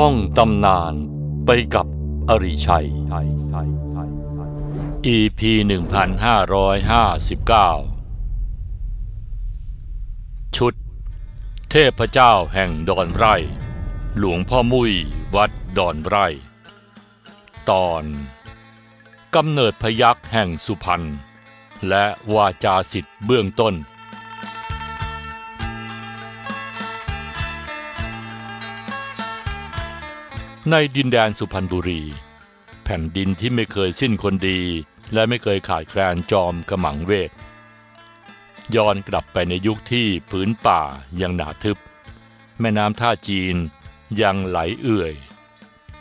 ท่องตำนานไปกับอริชัย EP 1559 ชุด เทพเจ้าแห่งดอนไร่ หลวงพ่อมุ้ยวัดดอนไร่ ตอนกำเนิดพยักษ์แห่งสุพรรณและวาจาสิทธิ์เบื้องต้น ในดินแดนสุพรรณบุรี แผ่นดินที่ไม่เคยสิ้นคนดี และไม่เคยขาดแคลนจอมกระหมังเวทย้อนกลับไปในยุคที่ผืนป่ายังหนาทึบ แม่น้ำท่าจีนยังไหลเอื่อย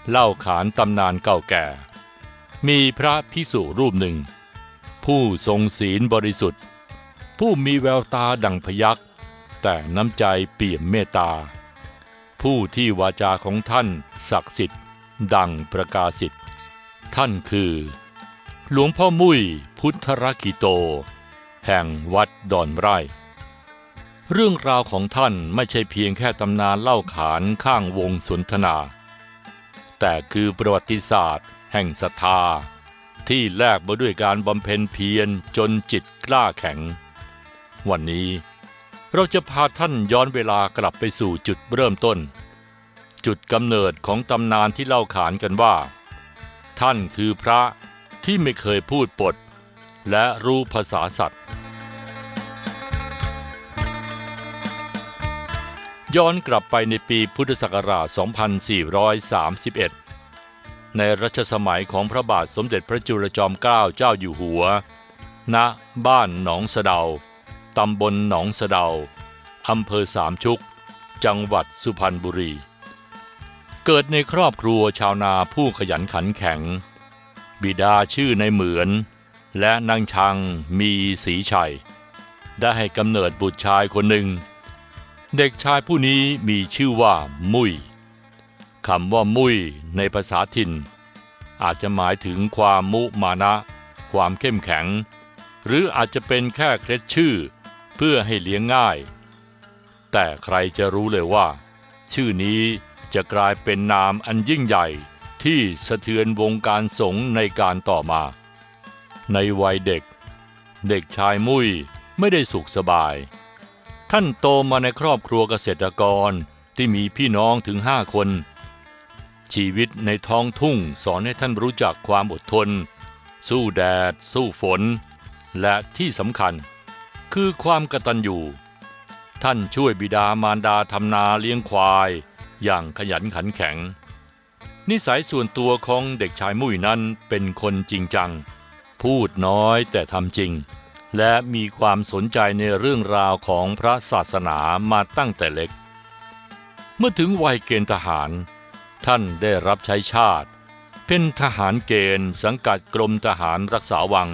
เล่าขานตำนานเก่าแก่ มีพระพิสุรูปหนึ่ง ผู้ทรงศีลบริสุทธิ์ ผู้มีแววตาดังพยักแต่น้ำใจเปี่ยมเมตตา ผู้ที่วาจาของท่านศักดิ์สิทธิ์ ดังประกาศิทธิ์ท่านคือ หลวงพ่อมุ้ยพุทธรกิโต แห่งวัดดอนไร่ เรื่องราวของท่านไม่ใช่เพียงแค่ตำนานเล่าขานข้างวงสนทนา แต่คือประวัติศาสตร์ แห่งศรัทธา ที่แลกมาด้วยการบำเพ็ญเพียรจนจิตกล้าแข็ง วันนี้ เราจะพาท่านย้อนเวลากลับไปสู่จุดเริ่มต้น จุดกำเนิดของตำนานที่เล่าขานกันว่า ท่านคือพระที่ไม่เคยพูดปด และรู้ภาษาสัตว์ ย้อนกลับไปในปีพุทธศักราช 2431 ในรัชสมัยของพระบาทสมเด็จพระจุลจอมเกล้าเจ้าอยู่หัว ณ บ้านหนองสะเดา ตำบลหนองสะเดา อำเภอสามชุก จังหวัดสุพรรณบุรี เกิดในครอบครัวชาวนาผู้ขยันขันแข็ง บิดาชื่อในเหมือน และนางชังมีสีชัย ได้ให้กำเนิดบุตรชายคนหนึ่ง เด็กชายผู้นี้มีชื่อว่ามุยคำว่ามุยในภาษาถิ่น อาจจะหมายถึงความมุมานะ ความเข้มแข็ง หรืออาจจะเป็นแค่เคล็ดชื่อ เพื่อให้เลี้ยงง่าย แต่ใครจะรู้เลยว่า ชื่อนี้จะกลายเป็นนามอันยิ่งใหญ่ที่สะเทือนวงการสงฆ์ในการต่อมา ในวัยเด็ก เด็กชายมุ้ยไม่ได้สุขสบาย ท่านโตมาในครอบครัวเกษตรกรที่มีพี่น้องถึงห้าคน ชีวิตในท้องทุ่งสอนให้ท่านรู้จักความอดทน สู้แดด สู้ฝน และที่สำคัญ คือความกตัญญูท่านช่วยบิดามารดาทำนาเลี้ยงควาย อย่างขยันขันแข็ง นิสัยส่วนตัวของเด็กชายมุ้ยนั้นเป็นคนจริงจัง พูดน้อยแต่ทำจริง และมีความสนใจในเรื่องราวของพระศาสนามาตั้งแต่เล็ก เมื่อถึงวัยเกณฑ์ทหาร ท่านได้รับใช้ชาติ เป็นทหารเกณฑ์สังกัดกรมทหารรักษาวัง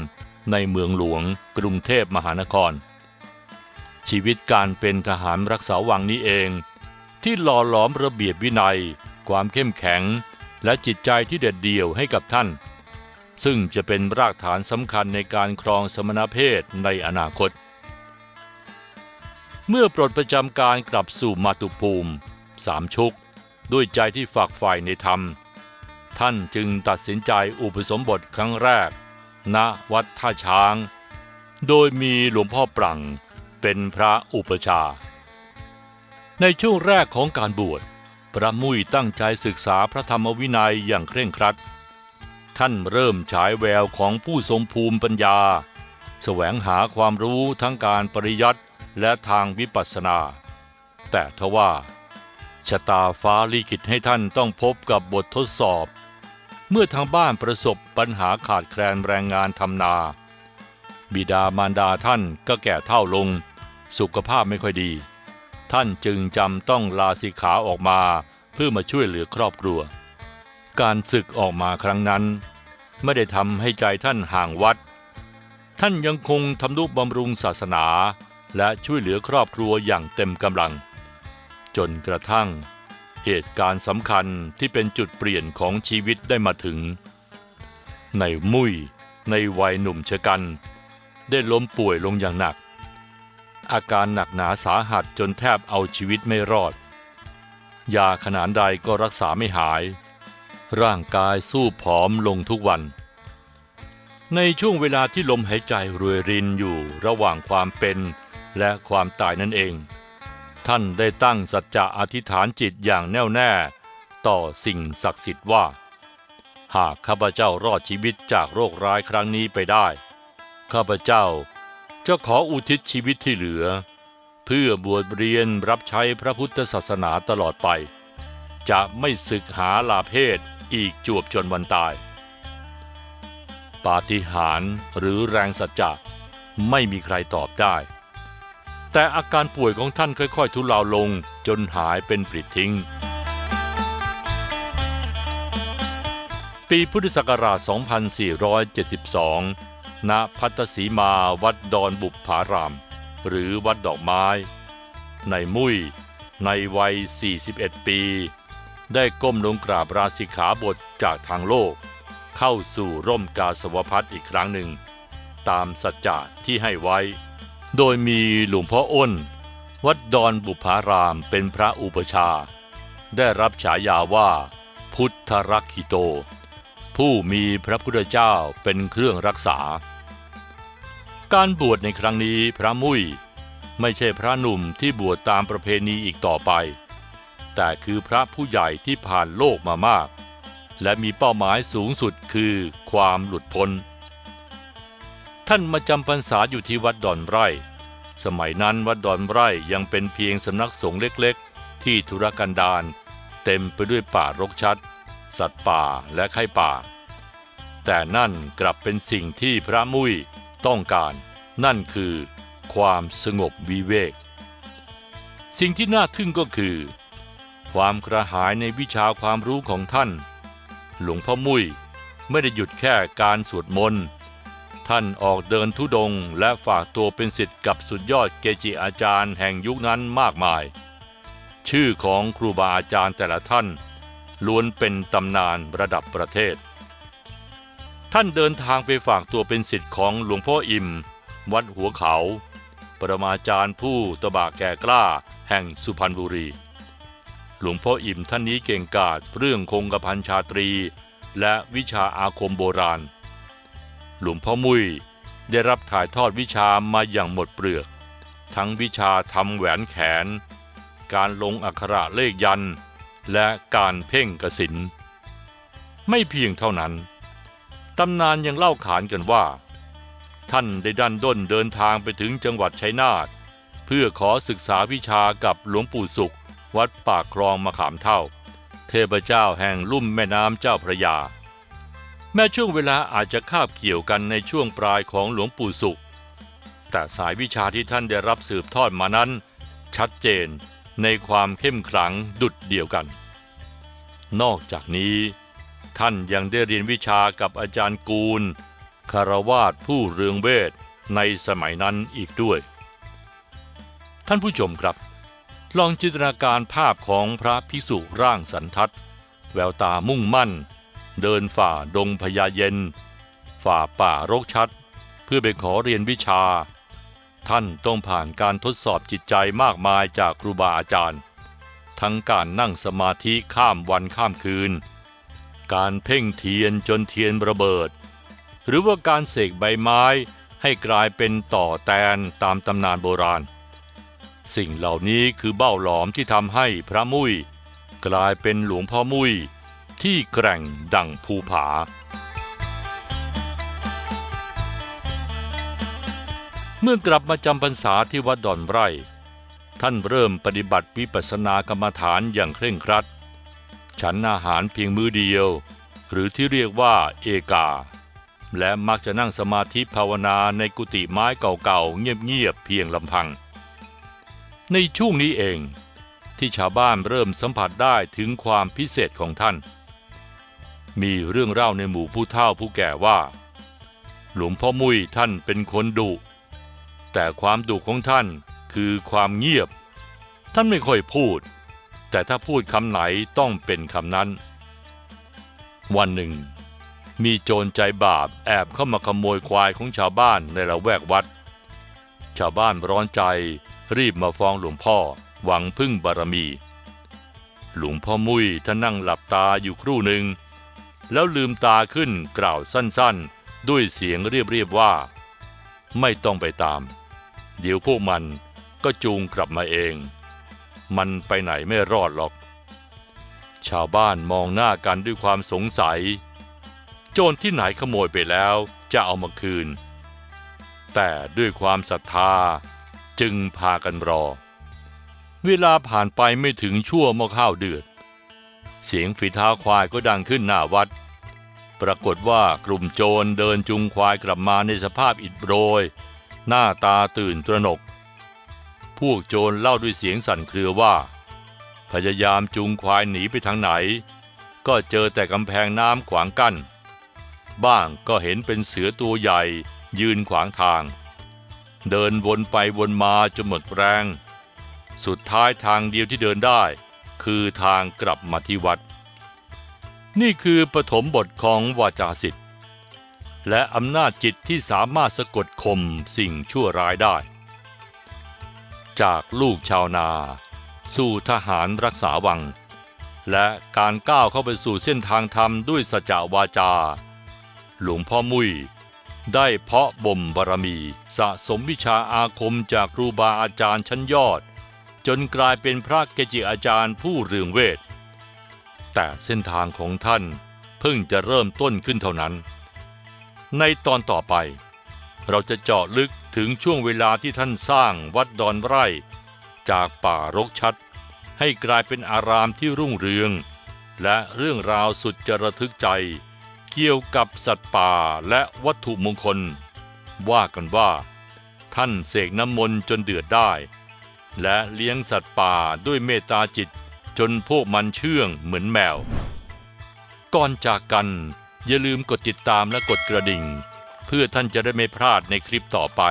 ในเมืองหลวงกรุงเทพมหานคร ชีวิตการเป็นทหารรักษาวังนี้เอง ที่หล่อหลอมระเบียบวินัย ความเข้มแข็ง และจิตใจที่เด็ดเดี่ยวให้กับท่าน ซึ่งจะเป็นรากฐานสำคัญในการครองสมณเพศในอนาคต เมื่อปลดประจำการกลับสู่มาตุภูมิสามชุก ด้วยใจที่ฝากฝ่ายในธรรม ท่านจึงตัดสินใจอุปสมบทครั้งแรก ณวัดท่าช้าง โดยมีหลวงพ่อปรัง เป็นพระอุปชา ในช่วงแรกของการบวช พระมุ้ยตั้งใจศึกษาพระธรรมวินัยอย่างเคร่งครัด ท่านเริ่มฉายแววของผู้ทรงภูมิปัญญา แสวงหาความรู้ทั้งการปริยัติและทางวิปัสสนา แต่ทว่าชะตาฟ้าลิขิตให้ท่านต้องพบกับบททดสอบ เมื่อทางบ้านประสบปัญหาขาดแคลนแรงงานทำนา บิดามารดาท่านก็แก่เท่าลง สุขภาพไม่ค่อยดี ท่านจึงจำต้องลาสิกขาออกมาเพื่อมาช่วยเหลือครอบครัว การศึกออกมาครั้งนั้น ไม่ได้ทำให้ใจท่านห่างวัด ท่านยังคงทำนุบำรุงศาสนา และช่วยเหลือครอบครัวอย่างเต็มกำลัง จนกระทั่ง เหตุการณ์สำคัญที่เป็นจุดเปลี่ยนของชีวิตได้มาถึง ในมุ้ยในวัยหนุ่มชะกัน ได้ล้มป่วยลงอย่างหนัก อาการหนักหนาสาหัสจนแทบเอาชีวิตไม่รอด ยาขนาดใดก็รักษาไม่หาย ร่างกายสู้ผอมลงทุกวัน ในช่วงเวลาที่ลมหายใจรวยรินอยู่ระหว่างความเป็นและความตายนั่นเอง ท่านได้ตั้งสัจจะอธิษฐานจิตอย่างแน่วแน่ ต่อสิ่งศักดิ์สิทธิ์ว่า หากข้าพเจ้ารอดชีวิตจากโรคร้ายครั้งนี้ไปได้ ข้าพเจ้า จะขออุทิศชีวิตที่เหลือ เพื่อบวชเรียนรับใช้พระพุทธศาสนาตลอดไป จะไม่ศึกหาลาเพศอีกจวบจนวันตาย ปาฏิหาริย์หรือแรงสัจจะไม่มีใครตอบได้ แต่อาการป่วยของท่านค่อยๆ ทุเลาลงจนหายเป็นปลิดทิ้ง ปีพุทธศักราช 2472 ณพัตตสีมาวัดดอนบุปผาราม หรือวัดดอกไม้ ในมุ้ยในวัย 41 ปี ได้ก้มลงกราบราสิขาบทจากทางโลก เข้าสู่ร่มกาสวพัฒอีกครั้งหนึ่ง ตามสัจจะที่ให้ไว้ โดยมีหลวงพ่ออ้น วัดดอนบุพารามเป็นพระอุปชา ได้รับฉายาว่า พุทธรักขิโต ผู้มีพระพุทธเจ้าเป็นเครื่องรักษา การบวชในครั้งนี้พระมุ้ยไม่ใช่พระหนุ่มที่บวชตามประเพณีอีกต่อไป แต่คือพระผู้ใหญ่ที่ผ่านโลกมามาก และมีเป้าหมายสูงสุดคือความหลุดพ้น ท่านมาจำพรรษาอยู่ที่วัดดอนไร่ สมัยนั้นวัดดอนไร่ยังเป็นเพียงสำนักสงฆ์เล็กๆ ที่ธุรกันดารเต็มไปด้วยป่ารกชัด สัตว์ป่าและไข้ป่า แต่นั่นกลับเป็นสิ่งที่พระมุ้ยต้องการ นั่นคือความสงบวิเวก สิ่งที่น่าทึ่งก็คือ ความกระหายในวิชาความรู้ของท่าน หลวงพ่อมุ้ยไม่ได้หยุดแค่การสวดมนต์ท่านออกเดินทุดงค์และฝากตัวเป็นศิษย์กับสุดยอดเกจิอาจารย์แห่งยุคนั้นมากมาย ชื่อของครูบาอาจารย์แต่ละท่าน ล้วนเป็นตำนานระดับประเทศ ท่านเดินทางไปฝากตัวเป็นศิษย์ของหลวงพ่ออิม วัดหัวเขา ปรมาจารย์ผู้ตบะแก่กล้าแห่งสุพรรณบุรี หลวงพ่ออิมท่านนี้เก่งกาจเรื่องคงกระพันชาตรี และวิชาอาคมโบราณ หลวงพ่อมุ้ยได้รับถ่ายทอดวิชามาอย่างหมดเปลือก ทั้งวิชาทำแหวนแขน การลงอักขระเลขยันต์ และการเพ่งกสิน ไม่เพียงเท่านั้น ตำนานยังเล่าขานกันว่า ท่านได้ดันด้นเดินทางไปถึงจังหวัดชัยนาทเพื่อขอศึกษาวิชากับหลวงปู่สุข วัดปากคลองมะขามเท่า เทพเจ้าแห่งลุ่มแม่น้ำเจ้าพระยา แม้ช่วงเวลาอาจจะคาบเกี่ยวกันในช่วงปลายของหลวงปู่สุข แต่สายวิชาที่ท่านได้รับสืบทอดมานั้น ชัดเจน ในความเข้มขลังดุดเดียวกัน นอกจากนี้ ท่านยังได้เรียนวิชากับอาจารย์กูลคารวาสผู้เรืองเวทในสมัยนั้นอีกด้วย ท่านผู้ชมครับ ลองจินตนาการภาพของพระภิกษุร่างสันทัดแววตามุ่งมั่น เดินฝ่าดงพญาเย็น ฝ่าป่ารกชัด เพื่อไปขอเรียนวิชา ท่านต้องผ่านการทดสอบจิตใจมากมายจากครูบาอาจารย์ ทั้งการนั่งสมาธิข้ามวันข้ามคืน การเพ่งเทียนจนเทียนระเบิด หรือว่าการเสกใบไม้ให้กลายเป็นต่อแตนตามตำนานโบราณ สิ่งเหล่านี้คือเบ้าหลอมที่ทำให้พระมุ้ยกลายเป็นหลวงพ่อมุ้ยที่แกร่งดังภูผา เมื่อกลับมาจำพรรษาที่วัดดอนไร่ ท่านเริ่มปฏิบัติวิปัสสนากรรมฐานอย่างเคร่งครัด ฉันอาหารเพียงมื้อเดียว หรือที่เรียกว่าเอกา และมักจะนั่งสมาธิภาวนาในกุฏิไม้เก่าๆ เงียบๆเพียงลำพัง ในช่วงนี้เองที่ชาวบ้านเริ่มสัมผัสได้ถึงความพิเศษของท่าน มีเรื่องเล่าในหมู่ผู้เฒ่าผู้แก่ว่า หลวงพ่อมุ้ยท่านเป็นคนดุ แต่ความดุของท่านคือความเงียบ ท่านไม่ค่อยพูด แต่ถ้าพูดคำไหนต้องเป็นคำนั้น วันหนึ่ง มีโจรใจบาปแอบเข้ามาขโมยควายของชาวบ้านในละแวกวัด ชาวบ้านร้อนใจรีบมาฟ้องหลวงพ่อหวังพึ่งบารมี หลวงพ่อมุ้ยท่านนั่งหลับตาอยู่ครู่หนึ่ง แล้วลืมตาขึ้นกล่าวสั้นๆ ด้วยเสียงเรียบๆว่า ไม่ต้องไปตาม เดี๋ยวพวกมันก็จูงกลับมาเอง มันไปไหนไม่รอดหรอก ชาวบ้านมองหน้ากันด้วยความสงสัย โจรที่ไหนขโมยไปแล้วจะเอามาคืน แต่ด้วยความศรัทธาจึงพากันรอ เวลาผ่านไปไม่ถึงชั่วหม้อข้าวเดือด เสียงฝีเท้าควายก็ดังขึ้นหน้าวัด ปรากฏว่ากลุ่มโจรเดินจุงควายกลับมาในสภาพอิดโรย หน้าตาตื่นตระหนก พวกโจรเล่าด้วยเสียงสั่นเครือว่า พยายามจูงควายหนีไปทางไหน ก็เจอแต่กำแพงน้ำขวางกั้น บ้างก็เห็นเป็นเสือตัวใหญ่ยืนขวางทาง เดินวนไปวนมาจนหมดแรง สุดท้ายทางเดียวที่เดินได้ คือทางกลับมาที่วัด นี่คือปฐมบทของวาจาสิทธิ์และอำนาจจิตที่สามารถสะกดข่มสิ่งชั่วร้ายได้ จากลูกชาวนา สู่ทหารรักษาวัง และการก้าวเข้าไปสู่เส้นทางธรรมด้วยสัจจวาจา หลวงพ่อมุ้ยได้เพาะบ่มบารมีสะสมวิชาอาคมจากครูบาอาจารย์ชั้นยอด จนกลายเป็นพระเกจิอาจารย์ผู้เรืองเวท แต่เส้นทางของท่านเพิ่งจะเริ่มต้นขึ้นเท่านั้น ในตอนต่อไป เราจะเจาะลึกถึงช่วงเวลาที่ท่านสร้างวัดดอนไร่ จากป่ารกชัด ให้กลายเป็นอารามที่รุ่งเรือง และเรื่องราวสุดจะระทึกใจ เกี่ยวกับสัตว์ป่าและวัตถุมงคล ว่ากันว่า ท่านเสกน้ำมนต์จนเดือดได้ และเลี้ยงสัตว์ป่าด้วยเมตตาจิต จนพวกมันเชื่องเหมือนแมว ก่อนจากกัน อย่าลืมกดติดตามและกดกระดิ่ง เพื่อท่านจะได้ไม่พลาดในคลิปต่อไป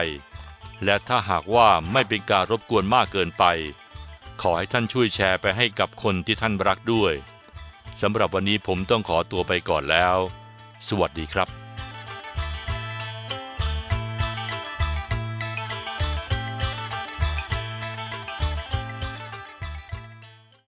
และถ้าหากว่าไม่เป็นการรบกวนมากเกินไป ขอให้ท่านช่วยแชร์ไปให้กับคนที่ท่านรักด้วยสำหรับวันนี้ผมต้องขอตัวไปก่อนแล้ว สวัสดีครับ